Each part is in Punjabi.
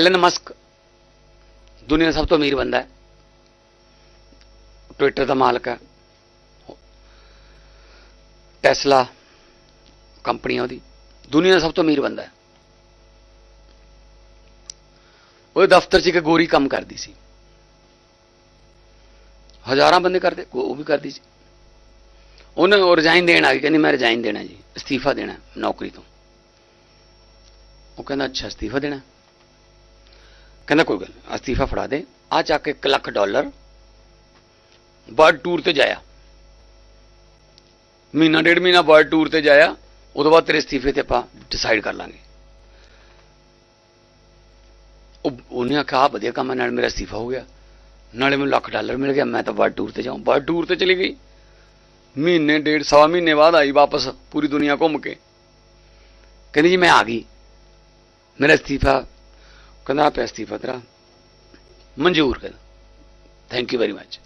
ਐਲਨ ਮਸਕ ਦੁਨੀਆ ਦਾ ਸਭ ਤੋਂ ਅਮੀਰ ਬੰਦਾ ਹੈ ਟਵਿੱਟਰ ਦਾ ਮਾਲਕ ਹੈ ਟੈਸਲਾ ਕੰਪਨੀ ਉਹਦੀ ਦੁਨੀਆ ਦਾ ਸਭ ਤੋਂ ਅਮੀਰ ਬੰਦਾ ਹੈ ਉਹ ਦਫ਼ਤਰ 'ਚ ਇੱਕ ਗੋਰੀ ਕੰਮ ਕਰਦੀ ਸੀ ਹਜ਼ਾਰਾਂ ਬੰਦੇ ਕਰਦੇ ਉਹ ਵੀ ਕਰਦੀ ਸੀ ਉਹਨੇ ਉਹ ਰਿਜ਼ਾਈਨ ਦੇਣ ਆ ਗਈ ਕਹਿੰਦੀ ਮੈਂ ਰਿਜ਼ਾਈਨ ਦੇਣਾ ਜੀ ਅਸਤੀਫਾ ਦੇਣਾ ਨੌਕਰੀ ਤੋਂ ਉਹ ਕਹਿੰਦਾ ਅੱਛਾ ਅਸਤੀਫਾ ਦੇਣਾ ਕਹਿੰਦਾ ਕੋਈ ਗੱਲ ਨੀ, ਅਸਤੀਫਾ ਫੜਾ ਦੇ। ਆ ਚੱਕ ਕੇ 1 ਲੱਖ ਡਾਲਰ। ਵਰਲਡ ਟੂਰ ਤੇ ਜਾਇਆ। ਮਹੀਨਾ ਡੇਢ ਮਹੀਨਾ ਵਰਲਡ ਟੂਰ ਤੇ ਜਾਇਆ। ਉਦੋਂ ਬਾਅਦ ਤੇਰੇ ਅਸਤੀਫੇ ਤੇ ਆਪਾਂ ਡਿਸਾਈਡ ਕਰ ਲਾਂਗੇ। ਉਹ ਉਹਨੇ ਆਖਿਆ ਆਹ ਵਧੀਆ ਕੰਮ ਹੈ, ਨਾਲ ਮੇਰਾ ਅਸਤੀਫਾ ਹੋ ਗਿਆ। ਨਾਲੇ ਮੈਨੂੰ ਲੱਖ ਡਾਲਰ ਮਿਲ ਗਿਆ ਮੈਂ ਤਾਂ ਵਰਲਡ ਟੂਰ ਤੇ ਜਾਉਂ ਵਰਲਡ ਟੂਰ ਤੇ ਚਲੀ ਗਈ। ਮਹੀਨੇ ਡੇਢ ਸਵਾ ਮਹੀਨੇ ਬਾਅਦ ਆਈ ਵਾਪਸ ਪੂਰੀ ਦੁਨੀਆ ਘੁੰਮ ਕੇ। ਕਹਿੰਦੀ ਜੀ ਮੈਂ ਆ ਗਈ। ਮੇਰਾ ਅਸਤੀਫਾ ਕਹਿੰਦਾ, ਆਹ ਪਿਆ ਅਸਤੀਫਾ ਤੇਰਾ। ਮਨਜ਼ੂਰ ਕਰ। ਥੈਂਕ ਯੂ ਵੈਰੀ ਮੱਚ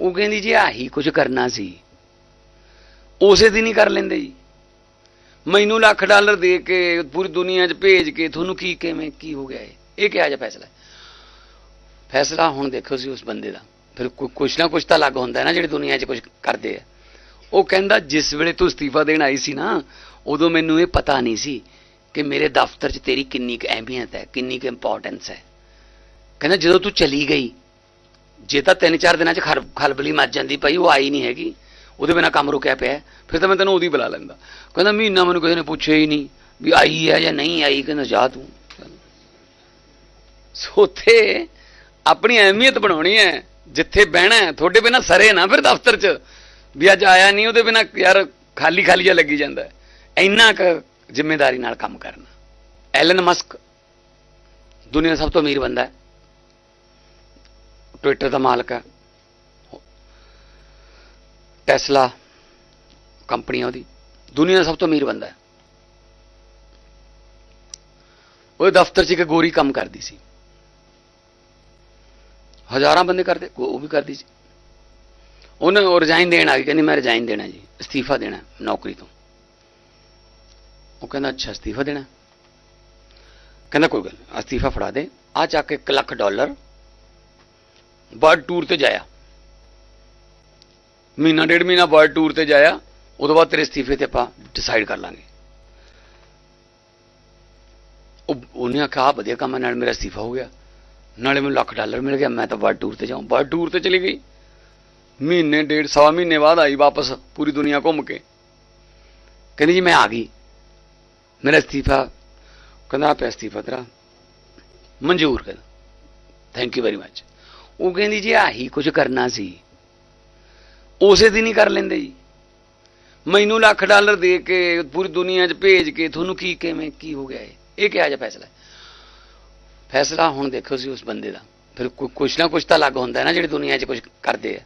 ਉਹ ਕਹਿੰਦੀ, ਜੀ ਆਹੀ ਕੁਝ ਕਰਨਾ ਸੀ, ਉਸੇ ਦਿਨ ਹੀ ਕਰ ਲੈਂਦੇ ਜੀ। ਮੈਨੂੰ ਲੱਖ ਡਾਲਰ ਦੇ ਕੇ, ਪੂਰੀ ਦੁਨੀਆ 'ਚ ਭੇਜ ਕੇ, ਤੁਹਾਨੂੰ ਕੀ ਕਿਵੇਂ, ਕੀ ਹੋ ਗਿਆ ਇਹ? ਇਹ ਕਿਹਾ ਜਾ ਫੈਸਲਾ ਫੈਸਲਾ ਹੁਣ ਦੇਖੋ ਸੀ ਉਸ ਬੰਦੇ ਦਾ। ਫਿਰ ਕੁਛ ਨਾ ਕੁਛ ਤਾਂ ਲੱਗ ਹੁੰਦਾ ਨਾ, ਜਿਹੜੇ ਦੁਨੀਆ 'ਚ ਕੁਝ ਕਰਦੇ ਆ। ਉਹ ਕਹਿੰਦਾ, ਜਿਸ ਵੇਲੇ ਤੂੰ ਅਸਤੀਫਾ ਦੇਣ ਆਈ ਸੀ ਨਾ, ਉਦੋਂ ਮੈਨੂੰ ਇਹ ਪਤਾ ਨਹੀਂ ਸੀ ਕਿ ਮੇਰੇ ਦਫ਼ਤਰ 'ਚ ਤੇਰੀ ਕਿੰਨੀ ਕੁ ਅਹਿਮੀਅਤ ਹੈ, ਕਿੰਨੀ ਕੁ ਇੰਪੋਰਟੈਂਸ ਹੈ। ਕਹਿੰਦਾ, ਜਦੋਂ ਤੂੰ ਚਲੀ ਗਈ, ਜੇ ਤਾਂ ਤਿੰਨ ਚਾਰ ਦਿਨਾਂ 'ਚ ਖਰ, ਖਲਬਲੀ ਮੱਚ ਜਾਂਦੀ ਪਈ, ਉਹ ਆਈ ਨਹੀਂ ਹੈਗੀ, ਉਹਦੇ ਬਿਨਾ ਕੰਮ ਰੁਕਿਆ ਪਿਆ ਫਿਰ ਤਾਂ ਮੈਂ ਤੈਨੂੰ ਉਹਦੀ ਬੁਲਾ ਲੈਂਦਾ। ਕਹਿੰਦਾ, ਮਹੀਨਾ ਮੈਨੂੰ ਕਿਸੇ ਨੇ ਪੁੱਛਿਆ ਹੀ ਨਹੀਂ ਵੀ ਆਈ ਹੈ ਜਾਂ ਨਹੀਂ ਆਈ, ਕਹਿੰਦਾ, ਜਾ ਤੂੰ। ਸੋਥੇ ਆਪਣੀ ਅਹਿਮੀਅਤ ਬਣਾਉਣੀ ਹੈ, ਜਿੱਥੇ ਬਹਿਣਾ ਹੈ, ਤੁਹਾਡੇ ਬਿਨਾ ਸਰੇ ਨਾ ਫਿਰ ਦਫ਼ਤਰ 'ਚ। ਵੀ ਅੱਜ ਆਇਆ ਨਹੀਂ, ਉਹਦੇ ਬਿਨਾ ਯਾਰ ਖਾਲੀ ਖਾਲੀ ਜਿਹਾ ਲੱਗੀ ਜਾਂਦਾ ਇੰਨਾ ਕੁ ਜ਼ਿੰਮੇਵਾਰੀ ਨਾਲ ਕੰਮ ਕਰਨਾ। ਐਲਨ ਮਸਕ ਦੁਨੀਆ ਦਾ ਸਭ ਤੋਂ ਅਮੀਰ ਬੰਦਾ ਹੈ। ਟਵਿੱਟਰ ਦਾ ਮਾਲਕ ਹੈ। ਟੈਸਲਾ ਕੰਪਨੀ ਆ ਉਹਦੀ। ਦੁਨੀਆ ਦਾ ਸਭ ਤੋਂ ਅਮੀਰ ਬੰਦਾ ਹੈ। ਉਹ ਦਫ਼ਤਰ 'ਚ ਇੱਕ ਗੋਰੀ ਕੰਮ ਕਰਦੀ ਸੀ। ਹਜ਼ਾਰਾਂ ਬੰਦੇ ਕਰਦੇ, ਉਹ ਵੀ ਕਰਦੀ ਸੀ। ਉਹਨੇ ਉਹ ਰਿਜ਼ਾਈਨ ਦੇਣ ਆ ਗਈ, ਕਹਿੰਦੀ ਮੈਂ ਰਿਜ਼ਾਈਨ ਦੇਣਾ ਜੀ, ਅਸਤੀਫਾ ਦੇਣਾ ਨੌਕਰੀ ਤੋਂ। ਉਹ ਕਹਿੰਦਾ ਅੱਛਾ ਅਸਤੀਫਾ ਦੇਣਾ ਕਹਿੰਦਾ ਕੋਈ ਗੱਲ ਅਸਤੀਫਾ ਫੜਾ ਦੇ। ਆ ਚੱਕ ਕੇ 1 ਲੱਖ ਡਾਲਰ। ਵਰਲਡ ਟੂਰ ਤੇ ਜਾਇਆ। ਮਹੀਨਾ ਡੇਢ ਮਹੀਨਾ ਵਰਲਡ ਟੂਰ ਤੇ ਜਾਇਆ। ਉਦੋਂ ਬਾਅਦ ਤੇਰੇ ਅਸਤੀਫੇ ਤੇ ਆਪਾਂ ਡਿਸਾਈਡ ਕਰ ਲਾਂਗੇ। ਉਹ ਉਹਨੇ ਆਖਿਆ ਆਹ ਵਧੀਆ ਕੰਮ ਹੈ, ਨਾਲ ਮੇਰਾ ਅਸਤੀਫਾ ਹੋ ਗਿਆ। ਨਾਲੇ ਮੈਨੂੰ ਲੱਖ ਡਾਲਰ ਮਿਲ ਗਿਆ ਮੈਂ ਤਾਂ ਵਰਲਡ ਟੂਰ ਤੇ ਜਾਉਂ ਵਰਲਡ ਟੂਰ ਤੇ ਚਲੀ ਗਈ। ਮਹੀਨੇ ਡੇਢ ਸਵਾ ਮਹੀਨੇ ਬਾਅਦ ਆਈ ਵਾਪਸ ਪੂਰੀ ਦੁਨੀਆ ਘੁੰਮ ਕੇ। ਕਹਿੰਦੀ ਜੀ ਮੈਂ ਆ ਗਈ। ਮੇਰਾ ਅਸਤੀਫਾ, ਕਹਿੰਦਾ ਆਹ ਅਸਤੀਫਾ ਤੇਰਾ। ਮਨਜ਼ੂਰ ਕਰ। ਥੈਂਕ ਯੂ ਵੈਰੀ ਮੱਚ ਉਹ ਕਹਿੰਦੀ ਜੀ ਆਹੀ ਕੁਝ ਕਰਨਾ ਸੀ। ਉਸੇ ਦਿਨ ਹੀ ਕਰ ਲੈਂਦੇ ਜੀ। ਮੈਨੂੰ ਲੱਖ ਡਾਲਰ ਦੇ ਕੇ, ਪੂਰੀ ਦੁਨੀਆ 'ਚ ਭੇਜ ਕੇ ਤੁਹਾਨੂੰ ਕੀ ਕਿਵੇਂ, ਕੀ ਹੋ ਗਿਆ ਇਹ? ਇਹ ਕਿਹਾ ਜਾ ਫੈਸਲਾ। ਫੈਸਲਾ ਹੁਣ ਦੇਖੋ ਸੀ ਉਸ ਬੰਦੇ ਦਾ। ਫਿਰ ਕੁਛ ਨਾ ਕੁਛ ਤਾਂ ਲੱਗ ਹੁੰਦਾ ਨਾ ਜਿਹੜੇ ਦੁਨੀਆ 'ਚ ਕੁਝ ਕਰਦੇ ਆ।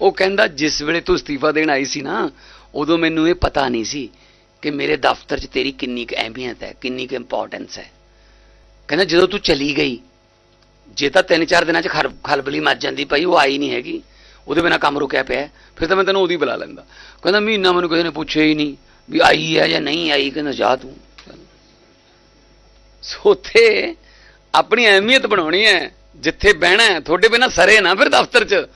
ਉਹ ਕਹਿੰਦਾ ਜਿਸ ਵੇਲੇ ਤੂੰ ਅਸਤੀਫਾ ਦੇਣ ਆਈ ਸੀ ਨਾ, ਉਦੋਂ ਮੈਨੂੰ ਇਹ ਪਤਾ ਨਹੀਂ ਸੀ ਕਿ ਮੇਰੇ ਦਫ਼ਤਰ 'ਚ ਤੇਰੀ ਕਿੰਨੀ ਕੁ ਅਹਿਮੀਅਤ ਹੈ, ਕਿੰਨੀ ਕੁ ਇੰਪੋਰਟੈਂਸ ਹੈ। ਕਹਿੰਦਾ, ਜਦੋਂ ਤੂੰ ਚਲੀ ਗਈ, ਜੇ ਤਾਂ ਤਿੰਨ ਚਾਰ ਦਿਨਾਂ 'ਚ ਖਰ, ਖਲਬਲੀ ਮੱਚ ਜਾਂਦੀ ਪਈ, ਉਹ ਆਈ ਨਹੀਂ ਹੈਗੀ, ਉਹਦੇ ਬਿਨਾ ਕੰਮ ਰੁਕਿਆ ਪਿਆ ਫਿਰ ਤਾਂ ਮੈਂ ਤੈਨੂੰ ਉਹਦੀ ਬੁਲਾ ਲੈਂਦਾ। ਕਹਿੰਦਾ, ਮਹੀਨਾ ਮੈਨੂੰ ਕਿਸੇ ਨੇ ਪੁੱਛਿਆ ਹੀ ਨਹੀਂ ਵੀ ਆਈ ਹੈ ਜਾਂ ਨਹੀਂ ਆਈ, ਕਹਿੰਦਾ, ਜਾ ਤੂੰ। ਸੋਥੇ ਆਪਣੀ ਅਹਿਮੀਅਤ ਬਣਾਉਣੀ ਹੈ, ਜਿੱਥੇ ਬਹਿਣਾ ਹੈ, ਤੁਹਾਡੇ ਬਿਨਾ ਸਰੇ ਨਾ ਫਿਰ ਦਫ਼ਤਰ 'ਚ।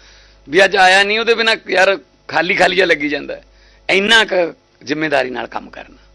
ਵੀ ਅੱਜ ਆਇਆ ਨਹੀਂ, ਉਹਦੇ ਬਿਨਾ ਯਾਰ ਖਾਲੀ ਖਾਲੀ ਜਿਹਾ ਲੱਗੀ ਜਾਂਦਾ ਇੰਨਾ ਕੁ ਜ਼ਿੰਮੇਵਾਰੀ ਨਾਲ ਕੰਮ ਕਰਨਾ।